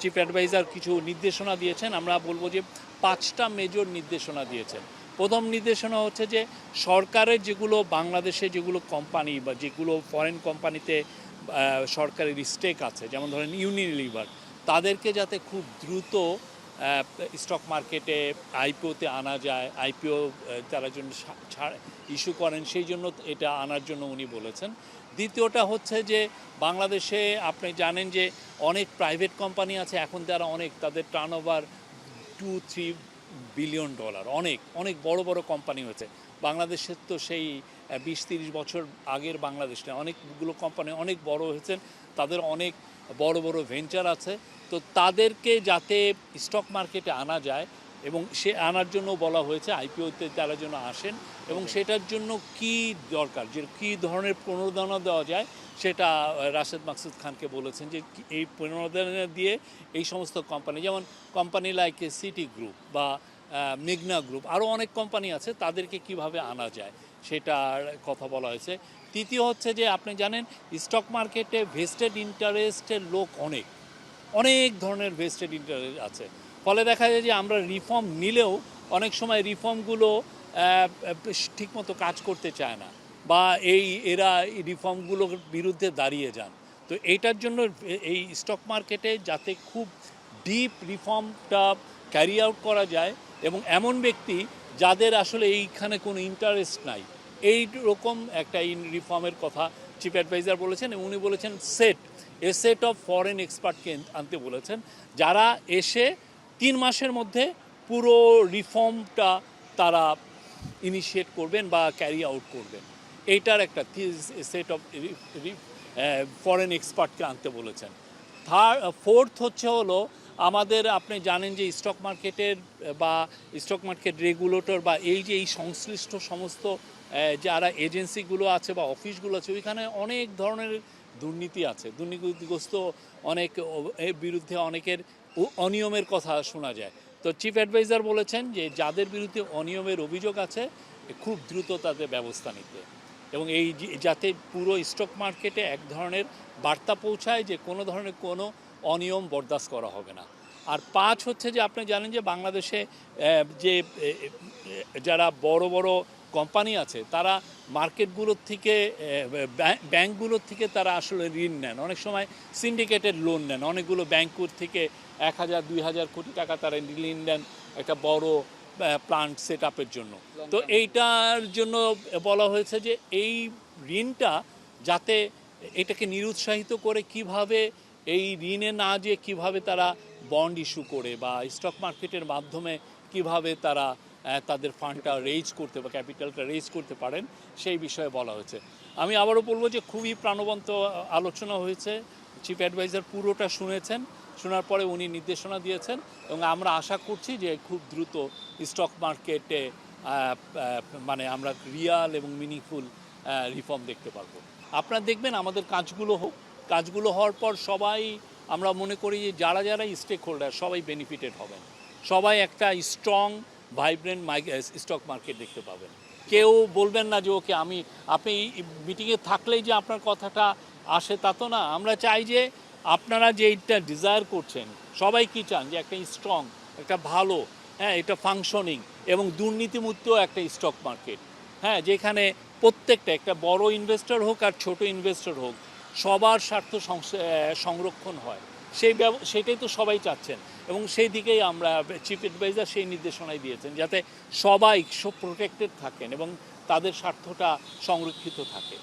Chief adviser কিছু নির্দেশনা দিয়েছেন। আমরা বলব যে পাঁচটা মেজর নির্দেশনা দিয়েছেন। প্রথম নির্দেশনা হচ্ছে যে সরকারের যেগুলো বাংলাদেশে যেগুলো কোম্পানি বা যেগুলো ফরেন কোম্পানিতে সরকারের স্টেক আছে, যেমন ধরেন ইউনিলিভার তাদেরকে যাতে খুব দ্রুত স্টক মার্কেটে আইপিওতে আনা যায় আইপিও তারা জন্য ইস্যু করেন, সেই জন্য এটা আনার জন্য উনি বলেছেন। দ্বিতীয়টা হচ্ছে যে বাংলাদেশে আপনি জানেন যে অনেক প্রাইভেট কোম্পানি আছে, এখন তারা অনেক তাদের turnover two three billion dollar, অনেক অনেক বড় বড় কোম্পানি হয়েছে। বাংলাদেশের তো সেই বিশ তিরিশ বছর আগের বাংলাদেশ নেই অনেকগুলো কোম্পানি অনেক বড় হয়েছেন, তাদের অনেক বড় বড় ভেঞ্চার আছে। তো তাদেরকে যাতে স্টক মার্কেটে আনা যায় এবং সে আনার জন্য বলা হয়েছে আইপিওতে তারা যেন আসেন এবং সেটার জন্য কি দরকার? যে কী ধরনের প্রণোদনা দেওয়া যায় সেটা রাশেদ মাকসুদ খানকে বলেছেন যে এই প্রণোদনা দিয়ে এই সমস্ত কোম্পানি যেমন কোম্পানি লাইক সিটি গ্রুপ বা মেঘনা গ্রুপ আরও অনেক কোম্পানি আছে তাদেরকে কীভাবে আনা যায় সেটার কথা বলা হয়েছে। তৃতীয় হচ্ছে যে আপনি জানেন স্টক মার্কেটে ভেস্টেড ইন্টারেস্টের লোক অনেক অনেক ধরনের ভেস্টেড ইন্টারেস্ট আছে। ফলে দেখা যায় যে আমরা রিফর্ম নিলেও অনেক সময় রিফর্মগুলো ঠিকমতো কাজ করতে চায় না বা এই এরা এই রিফর্মগুলোর বিরুদ্ধে দাঁড়িয়ে যান। তো এইটার জন্য এই স্টক মার্কেটে যাতে খুব ডিপ রিফর্মটা ক্যারি আউট করা যায় এবং এমন ব্যক্তি যাদের আসলে এইখানে কোনো ইন্টারেস্ট নাই এই রকম একটা ইন রিফর্মের কথা চিফ অ্যাডভাইজার বলেছেন এবং উনি বলেছেন set a set of foreign এক্সপার্টকে আনতে বলেছেন। যারা এসে তিন মাসের মধ্যে পুরো রিফর্মটা তারা ইনিশিয়েট করবেন বা ক্যারি আউট করবেন। এইটার একটা সেট অফ ফরেন এক্সপার্টকে আনতে বলেছেন। থার্ড ফোর্থ হচ্ছে হলো আমাদের, আপনি জানেন যে স্টক মার্কেটের বা স্টক মার্কেট রেগুলেটর বা এই যে এই সংশ্লিষ্ট সমস্ত যারা এজেন্সিগুলো আছে বা অফিসগুলো আছে, ওইখানে অনেক ধরনের দুর্নীতি আছে। দুর্নীতিগ্রস্ত অনেক বিরুদ্ধে অনেকের অনিয়মের কথা শোনা যায়। তো চিফ অ্যাডভাইজার বলেছেন যে যাদের বিরুদ্ধে অনিয়মের অভিযোগ আছে খুব দ্রুত তাদের ব্যবস্থা নিতে। এবং এই যাতে পুরো স্টক মার্কেটে এক ধরনের বার্তা পৌঁছায় যে কোনো ধরনের কোনো অনিয়ম বরদাস্ত করা হবে না। আর পাঁচ হচ্ছে যে আপনি জানেন যে বাংলাদেশে যে যারা বড় বড় কোম্পানি আছে তারা মার্কেটগুলোর থেকে ব্যাংকগুলোর থেকে তারা আসলে ঋণ নেন। অনেক সময় সিন্ডিকেটেড লোন নেন। অনেকগুলো ব্যাংকুর থেকে এক হাজার দুই হাজার কোটি টাকা তারা ঋণ নেন একটা বড় প্লান্ট সেট আপের জন্য। তো এইটার জন্য বলা হয়েছে যে এই ঋণটা যাতে এটাকে নিরুৎসাহিত করে কীভাবে এই ঋণে না যে কীভাবে তারা বন্ড ইস্যু করে বা স্টক মার্কেটের মাধ্যমে কীভাবে তারা তাদের ফান্ডটা রেজ করতে বা ক্যাপিটালটা রেজ করতে পারেন, সেই বিষয়ে বলা হয়েছে। আমি আবারও বলব যে খুবই প্রাণবন্ত আলোচনা হয়েছে। চিফ অ্যাডভাইজার পুরোটা শুনেছেন, শোনার পরে উনি নির্দেশনা দিয়েছেন এবং আমরা আশা করছি যে খুব দ্রুত স্টক মার্কেটে মানে আমরা রিয়াল এবং মিনিংফুল রিফর্ম দেখতে পারব। আপনারা দেখবেন আমাদের কাজগুলো হোক, কাজগুলো হওয়ার পর সবাই, আমরা মনে করি যে যারা যারা স্টেক হোল্ডার সবাই বেনিফিটেড হবেন। সবাই একটা স্ট্রং ভাইব্রেন্ট স্টক মার্কেট দেখতে পাবেন। কেউ বলবেন না যে, ওকে, আমি, আপনি মিটিংয়ে থাকলেই যে আপনার কথাটা আসে তা তো না। আমরা চাই যে, আপনারা যে এইটা ডিজায়ার করছেন, সবাই কি চান? যে একটা স্ট্রং একটা ভালো হ্যাঁ এটা ফাংশনিং এবং দুর্নীতিমুক্ত একটা স্টক মার্কেট হ্যাঁ যেখানে প্রত্যেকটা, একটা বড় ইনভেস্টর হোক আর ছোট ইনভেস্টর হোক, সবার স্বার্থ সংরক্ষণ হয়। সেই সেটাই তো সবাই চাচ্ছেন। এবং সেই দিকেই আমরা চিফ অ্যাডভাইজার সেই নির্দেশনায় দিয়েছেন যাতে সবাই সব প্রোটেক্টেড থাকেন এবং তাদের স্বার্থটা সংরক্ষিত থাকে।